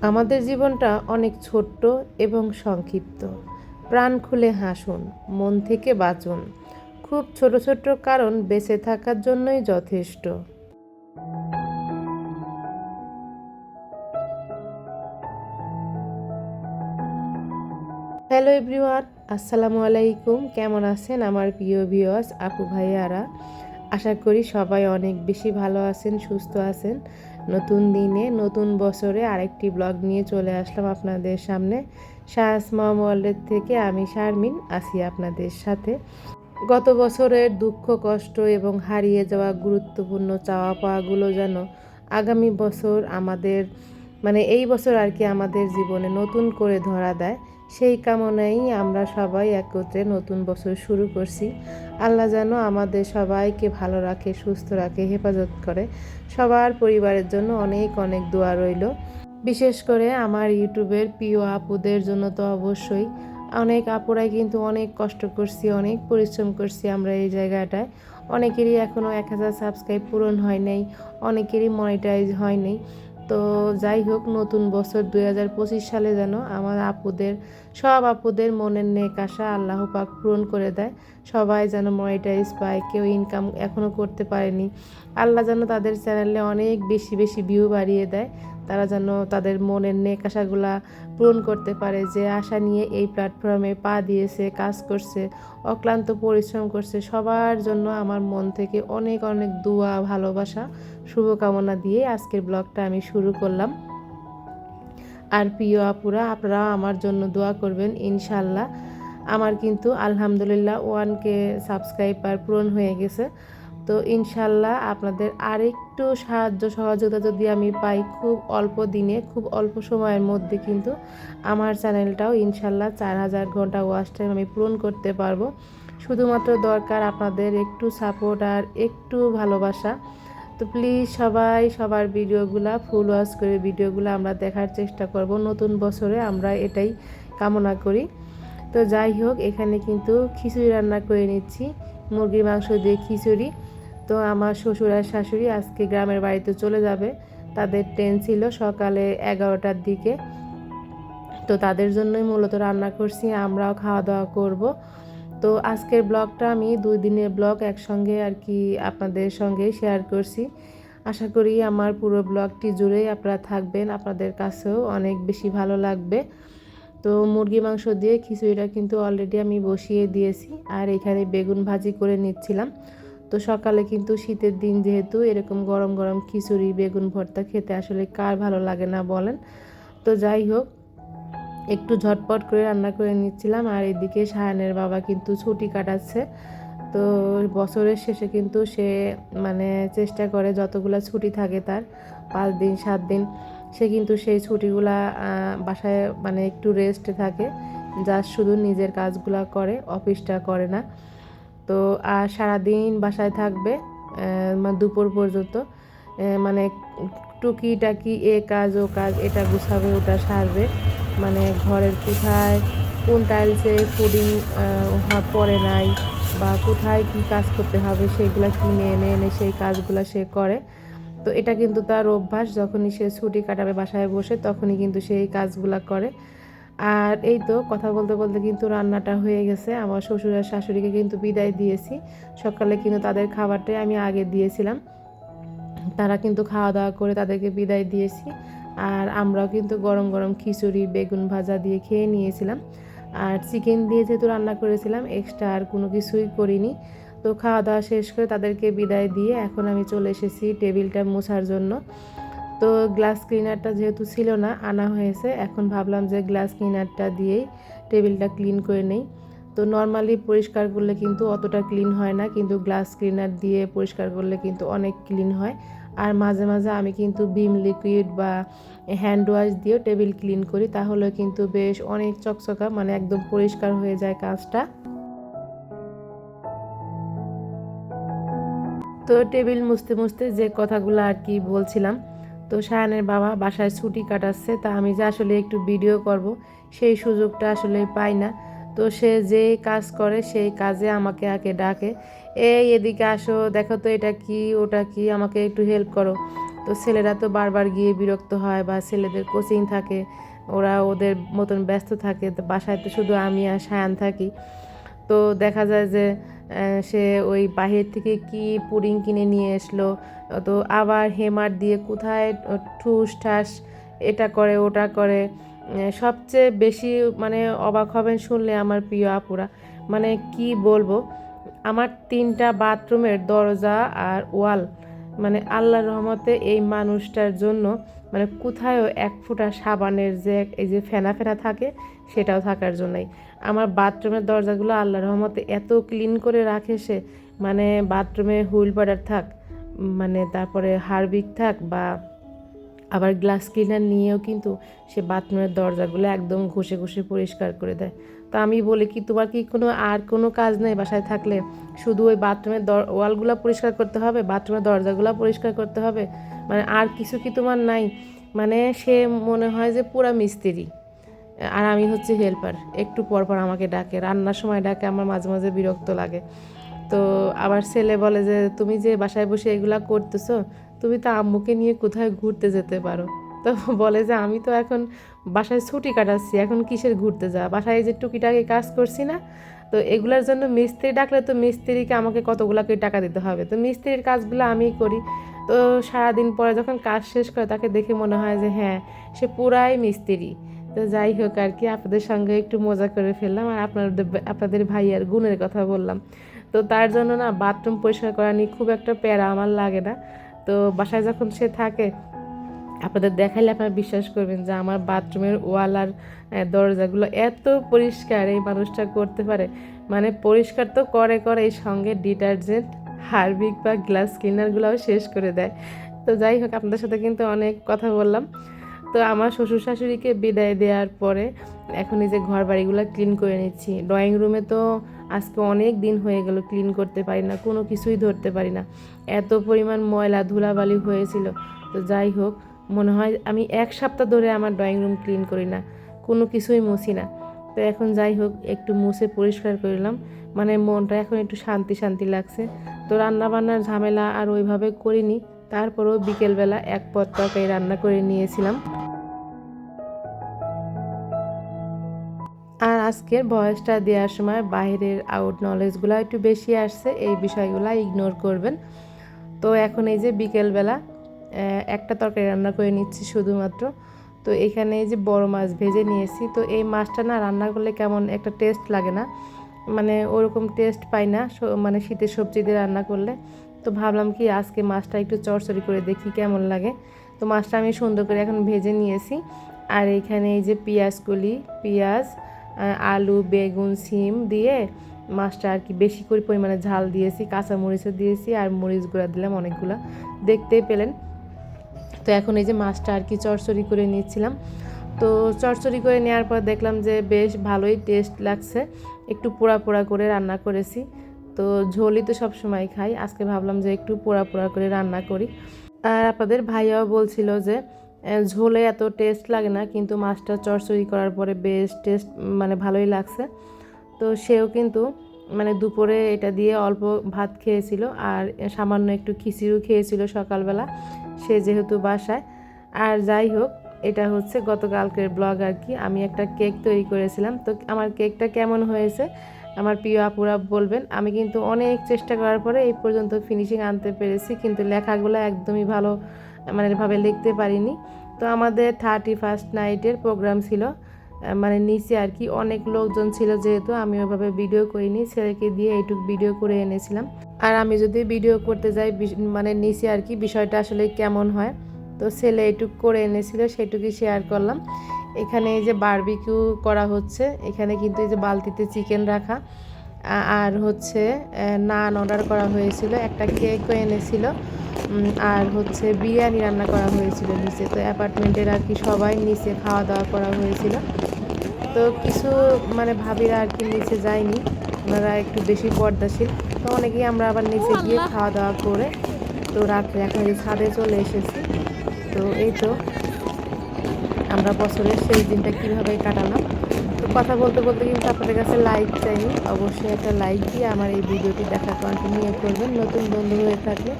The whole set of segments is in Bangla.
আমাদের জীবনটা অনেক ছোট্ট এবং সংক্ষিপ্ত। প্রাণ খুলে হাসুন, মন থেকে বাঁচুন। খুব ছোট ছোট কারণ বেঁচে থাকার জন্যই যথেষ্ট। হ্যালো এভরিওয়ান, আসসালামু আলাইকুম। কেমন আছেন আমার প্রিয় ভিওয়াস আপু ভাইয়ারা? আশা করি সবাই অনেক বেশি ভালো আছেন, সুস্থ আছেন। নতুন দিনে, নতুন বছরে আরেকটি ব্লগ নিয়ে চলে আসলাম আপনাদের সামনে। শাহসমা ওয়ার্ল্ডের থেকে আমি শারমিন আছি আপনাদের সাথে। গত বছরের দুঃখ, কষ্ট এবং হারিয়ে যাওয়া গুরুত্বপূর্ণ চাওয়া পাওয়াগুলো যেন আগামী বছর আমাদের মানে এই বছর আর কি আমাদের জীবনে নতুন করে ধরা দেয়। সেই কামনাই আমরা সবাই একত্রে নতুন বছর শুরু করছি। আল্লাহ যেন আমাদের সবাইকে ভালো রাখে, সুস্থ রাখে, হেফাজত করে। সবার পরিবারের জন্য অনেক অনেক দোয়া রইল। বিশেষ করে আমার ইউটিউবের প্রিয় আপুদের জন্য তো অবশ্যই। অনেক আপুরাই কিন্তু অনেক কষ্ট করছি, অনেক পরিশ্রম করছি আমরা এই জায়গাটায়। অনেকেরই এখনও এক হাজার সাবস্ক্রাইব পূরণ হয় নাই, অনেকেরই মনিটাইজ হয় নাই। তো যাই হোক, নতুন বছর দুই হাজার পঁচিশ সালে যেন আমার আপুদের, সব আপুদের মনের নেক আশা আল্লাহ পাক পূরণ করে দেয়। সবাই যেন মনিটাইজ পায়, কেউ ইনকাম এখনও করতে পারেনি। আল্লাহ যেন তাদের চ্যানেলে অনেক বেশি বেশি ভিউ বাড়িয়ে দেয়। তারা যেন তাদের মনের নেক আশাগুলা পূরণ করতে পারে যে আশা নিয়ে এই প্ল্যাটফর্মে পা দিয়েছে, কাজ করছে, অক্লান্ত পরিশ্রম করছে, সবার জন্য আমার মন থেকে অনেক অনেক দোয়া, ভালোবাসা, শুভকামনা দিয়ে আজকের ব্লগটা আমি শুরু করলাম। আর প্রিয় আপুরা আপনারা আমার জন্য দোয়া করবেন ইনশাল্লাহ আমার কিন্তু আলহামদুলিল্লাহ ওয়ানকে সাবস্ক্রাইবার পূরণ হয়ে গেছে। তো ইনশাল্লাহ আপনাদের আরেকটু সাহায্য সহযোগিতা যদি আমি পাই খুব অল্প দিনে, খুব অল্প সময়ের মধ্যে কিন্তু আমার চ্যানেলটাও ইনশাল্লাহ চার হাজার ঘণ্টা ওয়াচ টাইম আমি পূরণ করতে পারব। শুধুমাত্র দরকার আপনাদের একটু সাপোর্ট আর একটু ভালোবাসা। তো প্লিজ সবাই সবার ভিডিওগুলা ফুল ওয়াশ করে ভিডিওগুলো আমরা দেখার চেষ্টা করব। নতুন বছরে আমরা এটাই কামনা করি। তো যাই হোক, এখানে কিন্তু খিচুড়ি রান্না করে নিচ্ছি। মুরগির মাংস দিয়ে খিচুড়ি। তো আমার শ্বশুর আর শাশুড়ি আজকে গ্রামের বাড়িতে চলে যাবে। তাদের ট্রেন ছিল সকালে এগারোটার দিকে। তো তাদের জন্যই মূলত রান্না করছি, আমরাও খাওয়া দাওয়া করব। তো আজকের ব্লগটা আমি দুই দিনের ব্লগ একসঙ্গে আর কি আপনাদের সঙ্গে শেয়ার করছি। আশা করি আমার পুরো ব্লগটি জুড়েই আপনারা থাকবেন, আপনাদের কাছেও অনেক বেশি ভালো লাগবে। তো মুরগি মাংস দিয়ে খিচুড়িটা কিন্তু অলরেডি আমি বসিয়ে দিয়েছি, আর এখানে বেগুন ভাজি করে নিচ্ছিলাম। তো সকালে কিন্তু শীতের দিন যেহেতু এরকম গরম গরম খিচুড়ি, বেগুন ভর্তা খেতে আসলে কার ভালো লাগে না বলেন? তো যাই হোক, একটু ঝটপট করে রান্না করে নিচ্ছিলাম আর এদিকে সায়ানের বাবা কিন্তু ছুটি কাটাচ্ছে। তো বছরের শেষে কিন্তু সে মানে চেষ্টা করে যতগুলো ছুটি থাকে তার, পাঁচ দিন, সাত দিন, সে কিন্তু সেই ছুটিগুলা বাসায় মানে একটু রেস্টে থাকে। যা শুধু নিজের কাজগুলা করে, অফিসটা করে না। তো আর সারাদিন বাসায় থাকবে দুপুর পর্যন্ত মানে টুকি টাকি এ কাজ, ও কাজ, এটা গুছাবে, ওটা সারবে মানে ঘরের কোথায়, কোন টাইলসে ফুডিং পরে নাই, বা কোথায় কি কাজ করতে হবে, সেগুলো কিনে এনে এনে সেই কাজগুলো সে করে। তো এটা কিন্তু তার অভ্যাস, যখনই সে ছুটি কাটাবে বাসায় বসে, তখনই কিন্তু সে এই কাজগুলো করে। আর এই তো কথা বলতে বলতে কিন্তু রান্নাটা হয়ে গেছে। আমার শ্বশুর আর শাশুড়িকে কিন্তু বিদায় দিয়েছি। সকালে কিন্তু তাদের খাবারটাই আমি আগে দিয়েছিলাম। তারা কিন্তু খাওয়া দাওয়া করে তাদেরকে বিদায় দিয়েছি। আর আমরাও কিন্তু গরম গরম খিচুড়ি, বেগুন ভাজা দিয়ে খেয়ে নিয়েছিলাম। আর চিকেন দিয়ে যেহেতু রান্না করেছিলাম এক্সট্রা আর কোনো কিছুই করিনি। তো খাওয়া দাওয়া শেষ করে তাদেরকে বিদায় দিয়ে এখন আমি চলে এসেছি টেবিলটা মোছার জন্য। তো গ্লাস ক্লিনারটা যেহেতু ছিল না, আনা হয়েছে। এখন ভাবলাম যে গ্লাস ক্লিনারটা দিয়েই টেবিলটা ক্লিন করে নেই। তো নর্মালি পরিষ্কার করলে কিন্তু অতটা ক্লিন হয় না, কিন্তু গ্লাস ক্লিনার দিয়ে পরিষ্কার করলে কিন্তু অনেক ক্লিন হয়। আর মাঝে মাঝে আমি কিন্তু বিম লিকুইড বা হ্যান্ড ওয়াশ দিয়েও টেবিল ক্লিন করি তাহলে কিন্তু বেশ অনেক চকচকা মানে একদম পরিষ্কার হয়ে যায় কাজটা। তো টেবিল মুছতে মুছতে যে কথাগুলো আর কি বলছিলাম তো সায়ানের বাবা বাসায় ছুটি কাটাচ্ছে, তা আমি যে আসলে একটু ভিডিও করব, সেই সুযোগটা আসলে পাই না। তো সে যে কাজ করে, সেই কাজে আমাকে আগে ডাকে, এই এদিকে আসো, দেখো তো এটা কি, ওটা কি, আমাকে একটু হেল্প করো। তো তো ছেলেরা তো বারবার গিয়ে বিরক্ত হয় বা ছেলেদের কোচিং থাকে, ওরা ওদের মতন ব্যস্ত থাকে, তো বাসায় তো শুধু আমি আর সায়ান থাকি। তো দেখা যায় যে সে ওই বাহির থেকে কি পুডিং কিনে নিয়ে এসলো, তো আবার হেমার দিয়ে কোথায় ঠুস ঠাস এটা করে, ওটা করে। সবচেয়ে বেশি মানে অবাক হবেন শুনলে আমার প্রিয় আপুরা। মানে কি বলব, আমার তিনটা বাথরুমের দরজা আর ওয়াল মানে আল্লাহর রহমতে এই মানুষটার জন্য মানে কোথায়ও এক ফোঁটা সাবানের যে এই যে ফেনা ফেনা থাকে, সেটাও থাকার জন্যই। আমার বাথরুমের দরজাগুলো আল্লাহ রহমতে এত ক্লিন করে রাখে সে। মানে বাথরুমে হুইল পাউডার থাক মানে তারপরে হারবিক থাক বা আবার গ্লাস ক্লিনার নিয়েও কিন্তু সে বাথরুমের দরজাগুলো একদম ঘষে ঘষে পরিষ্কার করে দেয়। তো আমি বলি কি, তোমার কি কোনো আর কোনো কাজ নেই বাসায় থাকলে? শুধু ওই বাথরুমের দর ওয়ালগুলো পরিষ্কার করতে হবে, বাথরুমের দরজাগুলো পরিষ্কার করতে হবে? মানে আর কিছু কি তোমার নাই? মানে সে মনে হয় যে পুরা মিস্ত্রি। আর আমি হচ্ছে হেল্পার একটু পর পর আমাকে ডাকে। রান্নার সময় ডাকে, আমার মাঝে মাঝে বিরক্ত লাগে। তো আবার ছেলে বলে যে, তুমি যে বাসায় বসে এগুলা করতেছো, তুমি তো আম্মুকে নিয়ে কোথায় ঘুরতে যেতে পারো? তো বলে যে, আমি তো এখন বাসায় ছুটি কাটাচ্ছি, এখন কিসের ঘুরতে যা বাসায় যে টুকিটাকি কাজ করছি না, তো এগুলোর জন্য মিস্ত্রি ডাকলে তো মিস্ত্রিকে আমাকে কতগুলো করে টাকা দিতে হবে? তো মিস্ত্রির কাজগুলো আমিই করি। তো সারাদিন পরে যখন কাজ শেষ করে তাকে দেখে মনে হয় যে হ্যাঁ সে পুরাই মিস্ত্রি। তো যাই হোক আর কি, আপনাদের সঙ্গে একটু মজা করে ফেললাম আর আপনাদের আপনাদের ভাইয়ার গুণের কথা বললাম। তো তার জন্য না, বাথরুম পরিষ্কার করা নিয়ে খুব একটা প্যারা আমার লাগে না। তো বাসায় যখন সে থাকে আপনাদের দেখাইলে আপনারা বিশ্বাস করবেন যে আমার বাথরুমের ওয়াল আর দরজাগুলো এত পরিষ্কার এই মানুষটা করতে পারে। মানে পরিষ্কার তো করে করে এই সঙ্গে ডিটারজেন্ট, হারবিক বা গ্লাস ক্লিনারগুলোও শেষ করে দেয়। তো যাই হোক, আপনাদের সাথে কিন্তু অনেক কথা বললাম। তো আমার শ্বশুর শাশুড়িকে বিদায় দেওয়ার পরে এখন এই যে ঘর বাড়িগুলো ক্লিন করে নিচ্ছি। ড্রয়িং রুমে তো আজকে অনেক দিন হয়ে গেল ক্লিন করতে পারি না, কোনো কিছুই ধরতে পারি না। এত পরিমাণ ময়লা ধুলাবালি হয়েছিল। তো যাই হোক মনে হয় আমি এক সপ্তাহ ধরে আমার ড্রয়িং রুম ক্লিন করি না, কোনো কিছুই মুছি না। তো এখন যাই হোক, একটু মুছে পরিষ্কার করলাম মানে মনটা এখন একটু শান্তি শান্তি লাগছে। তো রান্না বান্নার ঝামেলা আর ওইভাবে করিনি। তারপরেও বিকেলবেলা এক পদ তরকারি রান্না করে নিয়েছিলাম। আর আজকের বয়সটা দেওয়ার সময় বাইরের আউট নলেজগুলো একটু বেশি আসছে, এই বিষয়গুলো ইগনোর করবেন। তো এখন এই যে বিকেলবেলা একটা তরকারি রান্না করে নিচ্ছি শুধুমাত্র। তো এখানে এই যে বড় মাছ ভেজে নিয়েছি। তো এই মাছটা না রান্না করলে কেমন একটা টেস্ট লাগে না। মানে ওরকম টেস্ট পাই না মানে শীতের সবজি দিয়ে রান্না করলে। তো ভাবলাম কি আজকে মাছটা একটু চড়চড়ি করে দেখি কেমন লাগে। তো মাছটা আমি সুন্দর করে এখন ভেজে নিয়েছি। আর এখানে এই যে পেঁয়াজগুলি পেঁয়াজ আলু, বেগুন, সিম দিয়ে মাছটা আর কি বেশি করে পরিমাণে ঝাল দিয়েছি কাঁচা মরিচও দিয়েছি আর মরিচ গুঁড়া দিলাম অনেকগুলো। দেখতেই পেলেন। তো এখন এই যে মাছটা আর কি চড়চড়ি করে নিচ্ছিলাম তো চড়চড়ি করে নেওয়ার পর দেখলাম যে বেশ ভালোই টেস্ট লাগছে। একটু পোড়া পোড়া করে রান্না করেছি। তো ঝোলই তো সব সময় খাই। আজকে ভাবলাম যে একটু পোড়া পোড়া করে রান্না করি। আর আপনাদের ভাইয়াও বলছিল যে ঝোলে এত টেস্ট লাগে না, কিন্তু মাছটা চড়চড়ি করার পরে বেশ টেস্ট মানে ভালোই লাগছে। তো সেও কিন্তু মানে দুপুরে এটা দিয়ে অল্প ভাত খেয়েছিল আর সামান্য একটু খিচুড়িও খেয়েছিল সকালবেলা, সে যেহেতু বাসায়। আর যাই হোক, এটা হচ্ছে গতকালকের ব্লগ আর কি। আমি একটা কেক তৈরি করেছিলাম। তো আমার কেকটা কেমন হয়েছে, আমার প্রিয় আপুরা বলবেন। আমি কিন্তু অনেক চেষ্টা করার পরে এই পর্যন্ত ফিনিশিং আনতে পেরেছি, কিন্তু লেখাগুলো একদমই ভালো মানে ভাবে লিখতে পারিনি। তো আমাদের থার্টি ফার্স্ট নাইটের প্রোগ্রাম ছিল। মানে নিচে আর কি অনেক লোকজন ছিল যেহেতু, আমি ওইভাবে ভিডিও করিনি, ছেলেকে দিয়ে এইটুক ভিডিও করে এনেছিলাম। আর আমি যদি ভিডিও করতে যাই মানে নিচে আর কি বিষয়টা আসলে কেমন হয়, তো ছেলে এইটুক করে এনেছিল সেটুকুই শেয়ার করলাম। এখানে এই যে বারবিকিউ করা হচ্ছে, এখানে কিন্তু এই যে বালতিতে চিকেন রাখা। আর হচ্ছে নান অর্ডার করা হয়েছিল, একটা কেকও এনেছিল। আর হচ্ছে বিরিয়ানি রান্না করা হয়েছিল নিচে। তো অ্যাপার্টমেন্টের আর কি সবাই নিচে খাওয়া দাওয়া করা হয়েছিল। তো কিছু মানে ভাবিরা আর কি নিচে যায়নি। ওনারা একটু বেশি পর্দাশীল। তো অনেকেই আমরা আবার নিচে গিয়ে খাওয়া দাওয়া করে তো রাত্রে এখন এই ছাদে চলে এসেছি। তো এই তো আমরা বছরের সেই দিনটা কীভাবে কাটালাম। তো কথা বলতে বলতে কিন্তু আপনাদের কাছে লাইক চাই। অবশ্যই একটা লাইক দিয়ে আমার এই ভিডিওটি দেখা কন্টিনিউ করবেন। নতুন বন্ধু হয়ে থাকলে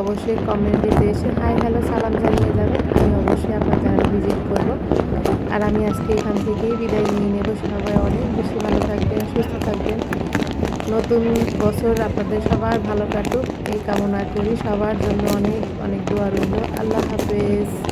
অবশ্যই কমেন্টে এসে হাই হ্যালো সালাম জানিয়ে যাবেন। আমি অবশ্যই আপনার চ্যানেল ভিজিট করব। আর আমি আজকে এখান থেকেই বিদায় নিয়ে নেব। সবাই অনেক বেশি ভালো থাকবেন, সুস্থ থাকবেন। নতুন বছর আপনাদের সবার ভালো কাটুক। এই কামনা করি। সবার জন্য অনেক অনেক দোয়া রইল। আল্লাহ হাফিজ।